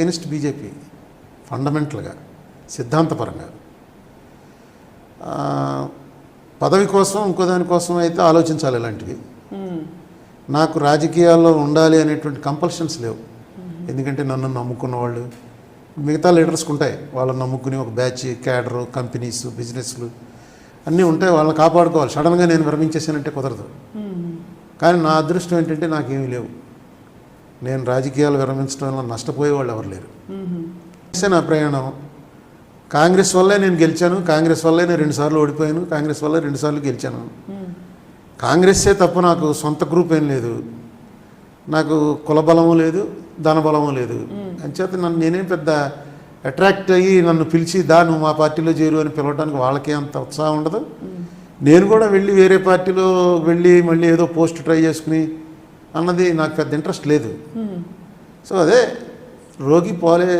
Against BJP ఫండమెంటల్గా సిద్ధాంతపరంగా. పదవి కోసం ఇంకో దానికోసం అయితే ఆలోచించాలి ఇలాంటివి. నాకు రాజకీయాల్లో ఉండాలి అనేటువంటి కంపల్షన్స్ లేవు. ఎందుకంటే నన్ను నమ్ముకున్న వాళ్ళు మిగతా లీడర్స్కి ఉంటాయి. వాళ్ళని నమ్ముకుని ఒక బ్యాచ్ క్యాడరు కంపెనీస్ బిజినెస్లు అన్నీ ఉంటాయి. వాళ్ళని కాపాడుకోవాలి. సడన్గా నేను విరమించేసానంటే కుదరదు. కానీ నా అదృష్టం ఏంటంటే నాకేమీ లేవు. నేను రాజకీయాలు విరమించడం వల్ల నష్టపోయే వాళ్ళు ఎవరు లేరు. చేసే నా ప్రయాణం. కాంగ్రెస్ వల్లే నేను గెలిచాను కాంగ్రెస్ వల్లే నేను రెండుసార్లు ఓడిపోయాను కాంగ్రెస్ వల్లే రెండుసార్లు గెలిచాను. కాంగ్రెస్సే తప్ప నాకు సొంత గ్రూప్ ఏం లేదు. నాకు కులబలము లేదు ధన బలము లేదు. అంచేత నన్ను నేనేం పెద్ద అట్రాక్ట్ అయ్యి నన్ను పిలిచి దా నువ్వు మా పార్టీలో చేరు అని పిలవడానికి వాళ్ళకే అంత ఉత్సాహం ఉండదు. నేను కూడా వెళ్ళి వేరే పార్టీలో వెళ్ళి మళ్ళీ ఏదో పోస్ట్ ట్రై చేసుకుని అన్నది నాకు పెద్ద ఇంట్రెస్ట్ లేదు. సో అదే రోగి పోలే